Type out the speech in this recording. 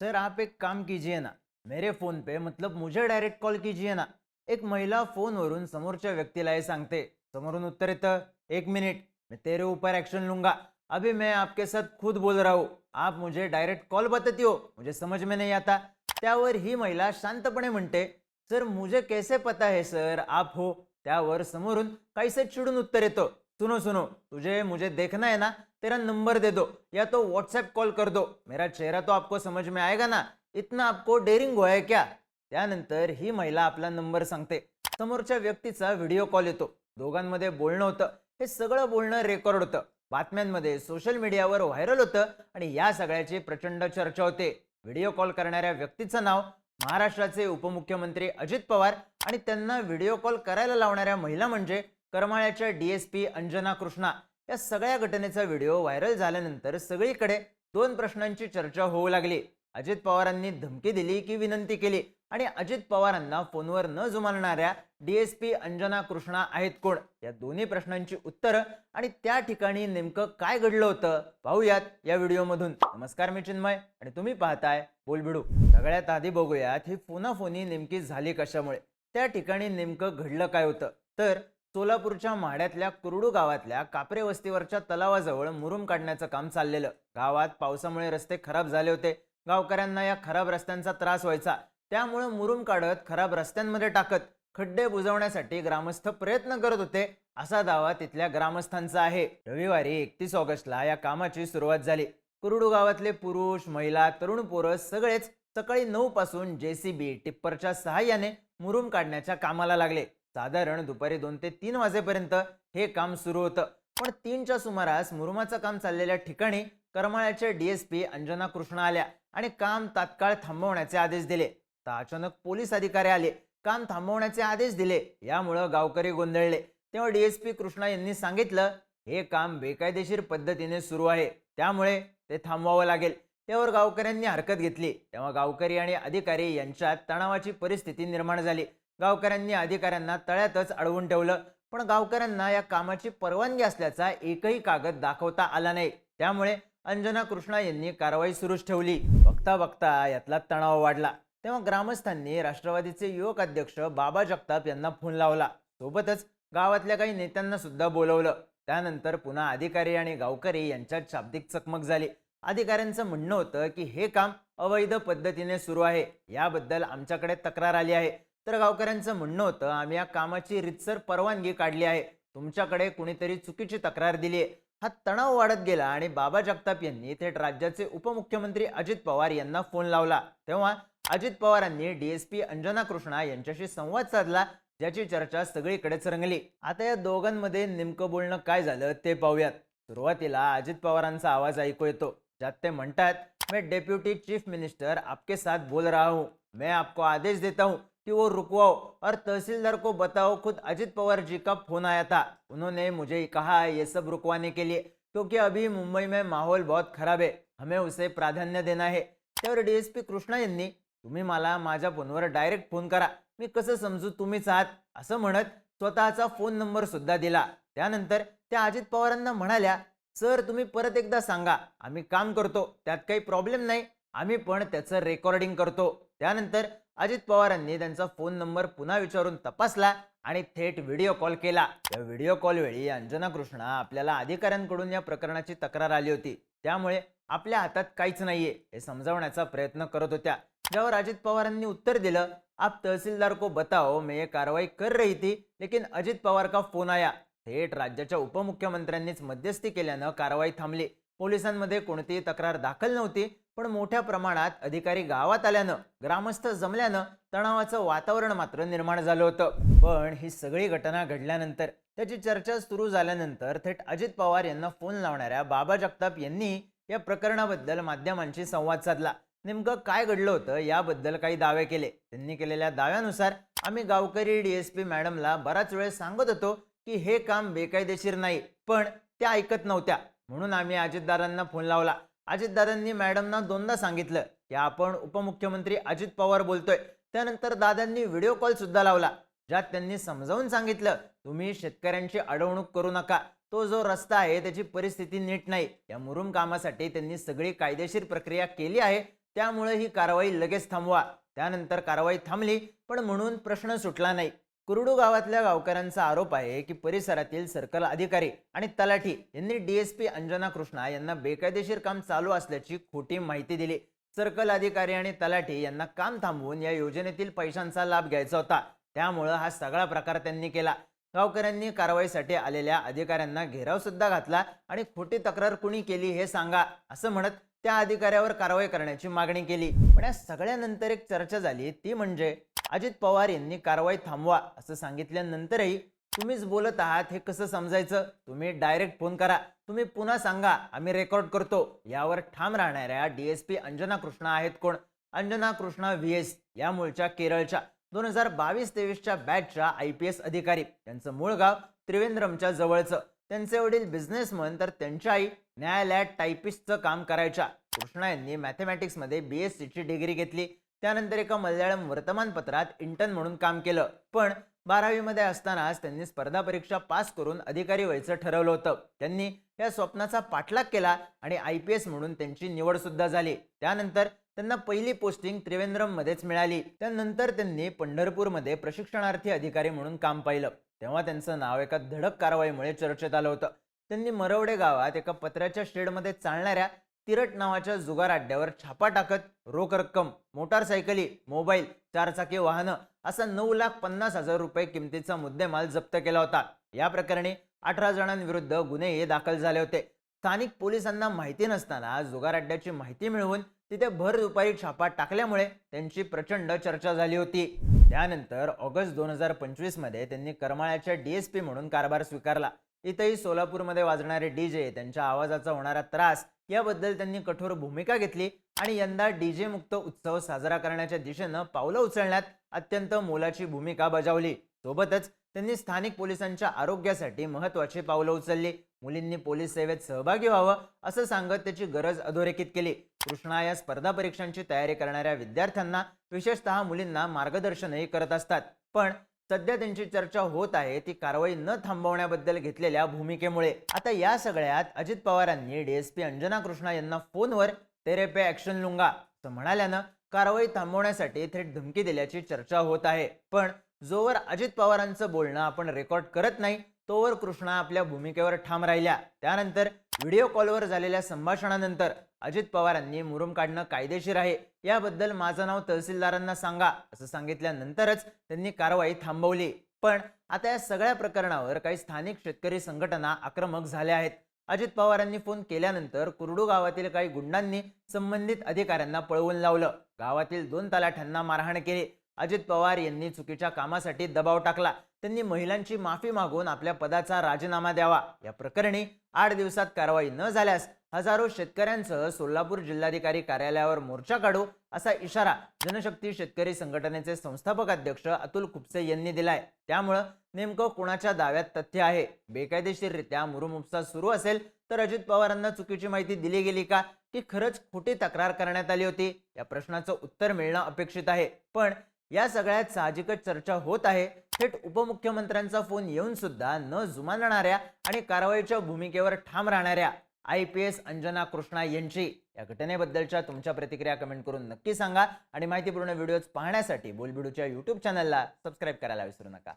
Sir आप एक काम कीजिए ना मेरे फोन पे मतलब मुझे डायरेक्ट कॉल कीजिए ना। एक महिला फोनवरून समोरच्या व्यक्तीला हे सांगते समोरून उत्तर येतं एक मिनिट मैं तेरे ऊपर एक्शन लूंगा. अभी मैं आपके साथ खुद बोल रहा हूँ. आप मुझे डायरेक्ट कॉल बताती हो मुझे समझ में नहीं आता. त्यावर ही महिला शांतपणे म्हणते सर मुझे कैसे पता है सर आप हो? त्यावर समोरून काहीसे चिडून उत्तर येतं. सुनो सुनो तुझे मुझे देखना है ना? तेरा नंबर दे दो या तो व्हाट्सएप कॉल कर दो। मेरा चेहरा तो आपको समझ में आएगा ना? इतना आपको डेअरिंग हुआ है क्या? त्यानंतर ही महिला आपला नंबर सांगते. समोरच्या व्यक्तीचा व्हिडिओ कॉल येतो. दोघांमध्ये बोलणं होतं. हे सगळं बोलणं रेकॉर्ड होतं. बातम्यांमध्ये सोशल मीडियावर व्हायरल होतं आणि या सगळ्याची प्रचंड चर्चा होते. व्हिडिओ कॉल करणाऱ्या व्यक्तीचं नाव महाराष्ट्राचे उपमुख्यमंत्री अजित पवार आणि त्यांना व्हिडिओ कॉल करायला लावणाऱ्या महिला म्हणजे करमाळ्याच्या डीएसपी अंजना कृष्णा या सगळ्या घटनेचा व्हिडिओ व्हायरल झाल्यानंतर सगळीकडे दोन प्रश्नांची चर्चा होऊ लागली. अजित पवारांनी धमकी दिली की विनंती केली आणि अजित पवारांना फोनवर न जुमानणाऱ्या डीएसपी अंजना कृष्णा आहेत कोण? या दोन्ही प्रश्नांची उत्तरं आणि त्या ठिकाणी नेमकं काय घडलं होतं पाहूयात या व्हिडिओमधून. नमस्कार मी चिन्मय आणि तुम्ही पाहताय बोलबिडू. सगळ्यात आधी बघूयात ही फोनाफोनी नेमकी झाली कशामुळे? त्या ठिकाणी नेमकं घडलं काय होतं? तर सोलापूरच्या माड्यातल्या कुरडू गावातल्या कापरे वस्तीवरच्या तलावाजवळ मुरुम काढण्याचं काम चाललेलं. गावात पावसामुळे रस्ते खराब झाले होते. गावकऱ्यांना या खराब रस्त्यांचा त्रास व्हायचा. त्यामुळे मुरुम काढत खराब रस्त्यांमध्ये टाकत खड्डे बुजवण्यासाठी ग्रामस्थ प्रयत्न करत होते. असा दावा तिथल्या ग्रामस्थांचा आहे. रविवारी एकतीस ऑगस्टला या कामाची सुरुवात झाली. कुरडू गावातले पुरुष महिला तरुण पोरं सगळेच सकाळी नऊ पासून जेसीबी टिप्परच्या सहाय्याने मुरुम काढण्याच्या कामाला लागले. साधारण दुपारी दोन ते तीन वाजेपर्यंत हे काम सुरू होतं. पण तीनच्या सुमारास मुरुमाचं काम चाललेल्या ठिकाणी करमाळ्याच्या डीएसपी अंजना कृष्णा आल्या आणि काम तात्काळ थांबवण्याचे आदेश दिले. तर अचानक पोलीस अधिकारी आले. काम थांबवण्याचे आदेश दिले. यामुळं गावकरी गोंधळले. तेव्हा डीएसपी कृष्णा यांनी सांगितलं हे काम बेकायदेशीर पद्धतीने सुरू आहे. त्यामुळे ते थांबवावं लागेल. त्यावर गावकऱ्यांनी हरकत घेतली. तेव्हा गावकरी आणि अधिकारी यांच्यात तणावाची परिस्थिती निर्माण झाली. गावकऱ्यांनी अधिकाऱ्यांना तळ्यातच अडवून ठेवलं. पण गावकऱ्यांना या कामाची परवानगी असल्याचा एकही कागद दाखवता आला नाही. त्यामुळे अंजना कृष्णा यांनी कारवाई सुरूच ठेवली. बघता बघता यातला तणाव वाढला. तेव्हा ग्रामस्थांनी राष्ट्रवादीचे युवक अध्यक्ष बाबा जगताप यांना फोन लावला. सोबतच गावातल्या काही नेत्यांना सुद्धा बोलवलं. त्यानंतर पुन्हा अधिकारी आणि गावकरी यांच्यात शाब्दिक चकमक झाली. अधिकाऱ्यांचं म्हणणं होतं की हे काम अवैध पद्धतीने सुरू आहे. याबद्दल आमच्याकडे तक्रार आली आहे. तर गावकऱ्यांचं म्हणणं होतं आम्ही या कामाची रितसर परवानगी काढली आहे. तुमच्याकडे कुणीतरी चुकीची तक्रार दिली आहे हा तणाव वाढत गेला आणि बाबा जगताप यांनी थेट राज्याचे उपमुख्यमंत्री अजित पवार यांना फोन लावला. तेव्हा अजित पवारांनी डीएसपी अंजना कृष्णा यांच्याशी संवाद साधला ज्याची चर्चा सगळीकडेच रंगली. आता या दोघांमध्ये नेमकं बोलणं काय झालं ते पाहूयात. सुरुवातीला अजित पवारांचा आवाज ऐकू येतो ज्यात ते म्हणतात मैं डेप्युटी चीफ मिनिस्टर आपके साथ बोल रहा हूँ. मैं आपको आदेश देता हूँ. कि वो रुकवाओ और तहसीलदार को बताओ खुद अजित पवार जी का फोन आया था। उन्होंने मुझे कहा ये सब रुकवाने के लिए क्योंकि अभी मुंबई में माहौल बहुत खराब है हमें उसे प्राधान्य देना है। त्यावर डीएसपी कृष्णा यांनी तुम्ही मला माझ्या फोनवर डायरेक्ट फोन करा मी कसं समजू तुम्हीच आहात? असं म्हणत स्वतःचा फोन नंबर सुद्धा दिला. त्यानंतर त्या अजित पवारांना म्हणाल्या सर तुम्ही परत एकदा सांगा आम्ही काम करतो त्यात काही प्रॉब्लेम नाही आम्ही पण त्याचं रेकॉर्डिंग करतो. त्यानंतर अजित पवारांनी त्यांचा फोन नंबर पुन्हा विचारून तपासला आणि थेट व्हिडिओ कॉल केला. या व्हिडिओ कॉल वेळी अंजना कृष्णा आपल्याला अधिकाऱ्यांकडून या प्रकरणाची तक्रार आली होती. त्यामुळे आपल्या हातात काहीच नाहीये हे समजावण्याचा प्रयत्न करत होत्या. ज्यावर अजित पवारांनी उत्तर दिलं आप तहसीलदार को बताओ मैं ये कर रही थी लेकिन अजित पवार का फोन आया. थेट राज्याच्या उपमुख्यमंत्र्यांनीच मध्यस्थी केल्यानं कारवाई थांबली. पोलिसांमध्ये कोणतीही तक्रार दाखल नव्हती. पण मोठ्या प्रमाणात अधिकारी गावात आल्यानं ग्रामस्थ जमल्यानं तणावाचं वातावरण मात्र निर्माण झालं होतं. पण ही सगळी घटना घडल्यानंतर त्याची चर्चा सुरू झाल्यानंतर थेट अजित पवार यांना फोन लावणाऱ्या बाबा जगताप यांनी या प्रकरणाबद्दल माध्यमांशी संवाद साधला. नेमकं काय घडलं होतं याबद्दल काही दावे केले. त्यांनी केलेल्या दाव्यानुसार आम्ही गावकरी डीएसपी मॅडमला बराच वेळ सांगत होतो की हे काम बेकायदेशीर नाही पण त्या ऐकत नव्हत्या. म्हणून आम्ही अजितदारांना फोन लावला. अजितदादांनी मॅडमना दोनदा सांगितलं की आपण उपमुख्यमंत्री अजित पवार बोलतोय. त्यानंतर दादांनी व्हिडिओ कॉल सुद्धा लावला ज्यात त्यांनी समजावून सांगितलं तुम्ही शेतकऱ्यांची अडवणूक करू नका. तो जो रस्ता आहे त्याची परिस्थिती नीट नाही. या मुरुम कामासाठी त्यांनी सगळी कायदेशीर प्रक्रिया केली आहे. त्यामुळे ही कारवाई लगेच थांबवा. त्यानंतर कारवाई थांबली पण म्हणून प्रश्न सुटला नाही. कुरडू गावातल्या गावकऱ्यांचा आरोप आहे की परिसरातील सर्कल अधिकारी आणि तलाठी यांनी डीएसपी अंजना कृष्णा यांना बेकायदेशीर काम चालू असल्याची खोटी माहिती दिली. सर्कल अधिकारी आणि तलाठी यांना काम थांबवून या योजनेतील पैशांचा लाभ घ्यायचा होता. त्यामुळं हा सगळा प्रकार त्यांनी केला. गावकऱ्यांनी कारवाईसाठी आलेल्या अधिकाऱ्यांना घेराव सुद्धा घातला आणि खोटी तक्रार कुणी केली हे सांगा असं म्हणत त्या अधिकाऱ्यावर कारवाई करण्याची मागणी केली. पण या सगळ्यानंतर एक चर्चा झाली. ती म्हणजे अजित पवार यांनी कारवाई थांबवा असं सांगितल्यानंतरही तुम्हीच बोलत आहात हे कसं समजायचं? तुम्ही डायरेक्ट फोन करा. तुम्ही पुन्हा सांगा आम्ही रेकॉर्ड करतो. यावर ठाम राहणाऱ्या डीएसपी अंजना कृष्णा आहेत कोण? अंजना कृष्णा व्ही एस या मूळच्या केरळच्या दोन हजार बावीस तेवीसच्या बॅचच्या आय पी एस अधिकारी. त्यांचं मूळ गाव त्रिवेंद्रमच्या जवळचं. त्यांचे वडील बिझनेसमन तर त्यांच्या आई न्यायालयात टायपिस्टचं काम करायच्या. कृष्णा यांनी मॅथमॅटिक्समध्ये बी एस सीची डिग्री घेतली. त्यानंतर एका मल्याळम वर्तमानपत्रात इंटर्न म्हणून काम केलं. पण बारावीमध्ये असतानाच त्यांनी स्पर्धा परीक्षा पास करून अधिकारी व्हायचं ठरवलं होतं. त्यांनी या स्वप्नाचा पाठलाग केला आणि आय पी एस म्हणून त्यांची निवड सुद्धा झाली. त्यानंतर त्यांना पहिली पोस्टिंग त्रिवेंद्रममध्येच मिळाली. त्यानंतर त्यांनी पंढरपूरमध्ये प्रशिक्षणार्थी अधिकारी म्हणून काम पाहिलं. तेव्हा त्यांचं नाव एका धडक कारवाईमुळे चर्चेत आलं होतं. त्यांनी मरवडे गावात एका पत्र्याच्या शेडमध्ये चालणाऱ्या तिरट नावाच्या जुगार अड्ड्यावर छापा टाकत रोख रक्कम मोटारसायकली मोबाईल चारचाकी वाहनं असा नऊ लाख पन्नास हजार रुपये किमतीचा मुद्देमाल जप्त केला होता. या प्रकरणी अठरा जणांविरुद्ध गुन्हेही दाखल झाले होते. स्थानिक पोलिसांना माहिती नसताना जुगार अड्ड्याची माहिती मिळवून तिथे भर दुपारी छापा टाकल्यामुळे त्यांची प्रचंड चर्चा झाली होती. त्यानंतर ऑगस्ट दोन हजार पंचवीसमध्ये त्यांनी करमाळ्याच्या डीएसपी म्हणून कारभार स्वीकारला. इथंही सोलापूरमध्ये वाजणारे डीजे त्यांच्या आवाजाचा होणारा त्रास याबद्दल त्यांनी कठोर भूमिका घेतली आणि यंदा डीजे मुक्त उत्सव साजरा करण्याच्या दिशेनं पावलं उचलण्यात अत्यंत मोलाची भूमिका बजावली. सोबतच त्यांनी स्थानिक पोलिसांच्या आरोग्यासाठी महत्वाची पावलं उचलली. मुलींनी पोलीस सेवेत सहभागी व्हावं असं सांगत त्याची गरज अधोरेखित केली. कृष्णा या स्पर्धा परीक्षांची तयारी करणाऱ्या विद्यार्थ्यांना विशेषतः मुलींना मार्गदर्शनही करत असतात. पण सध्या त्यांची चर्चा होत आहे ती कारवाई न थांबवण्याबद्दल घेतलेल्या भूमिकेमुळे. आता या सगळ्यात अजित पवारांनी डीएसपी अंजना कृष्णा यांना फोनवर तेरे पे ऍक्शन लुंगा. असं म्हणाल्यानं कारवाई थांबवण्यासाठी थेट धमकी दिल्याची चर्चा होत आहे. पण जोवर अजित पवारांचं बोलणं आपण रेकॉर्ड करत नाही तोवर कृष्णा आपल्या भूमिकेवर ठाम राहिल्या. त्यानंतर व्हिडिओ कॉलवर झालेल्या संभाषणानंतर अजित पवारांनी मुरुम काढणं कायदेशीर आहे. याबद्दल माझं नाव तहसीलदारांना सांगा असं सांगितल्यानंतरच त्यांनी कारवाई थांबवली. पण आता या सगळ्या प्रकरणावर काही स्थानिक शेतकरी संघटना आक्रमक झाल्या आहेत. अजित पवारांनी फोन केल्यानंतर कुरडू गावातील काही गुंडांनी संबंधित अधिकाऱ्यांना पळवून लावलं. गावातील दोन तलाठ्यांना मारहाण केली. अजित पवार यांनी चुकीच्या कामासाठी दबाव टाकला. त्यांनी महिलांची माफी मागून आपल्या पदाचा राजीनामा द्यावा. या प्रकरणी आठ दिवसात कारवाई न झाल्यास हजारो शेतकऱ्यांसह सोलापूर जिल्हाधिकारी कार्यालयावर मोर्चा काढू असा इशारा जनशक्ती शेतकरी संघटनेचे संस्थापक अध्यक्ष अतुल खुपसे यांनी दिलाय. त्यामुळं नेमकं कोणाच्या दाव्यात तथ्य आहे? बेकायदेशीररित्या मुरुमुपसा सुरू असेल तर अजित पवारांना चुकीची माहिती दिली गेली का? की खरंच खोटी तक्रार करण्यात आली होती? या प्रश्नाचं उत्तर मिळणं अपेक्षित आहे. पण या सगळ्यात साहजिकच चर्चा होत आहे. थेट उपमुख्यमंत्र्यांचा फोन येऊन सुद्धा न जुमानणाऱ्या आणि कारवाईच्या भूमिकेवर ठाम राहणाऱ्या I P S Anjana Krishna यांची या घटनेबद्दलच्या तुमच्या प्रतिक्रिया कमेंट करून नक्की सांगा. आणि माहितीपूर्ण व्हिडिओज पाहण्यासाठी बोलबिडूच्या यूट्यूब चॅनलला सबस्क्राईब करायला विसरू नका.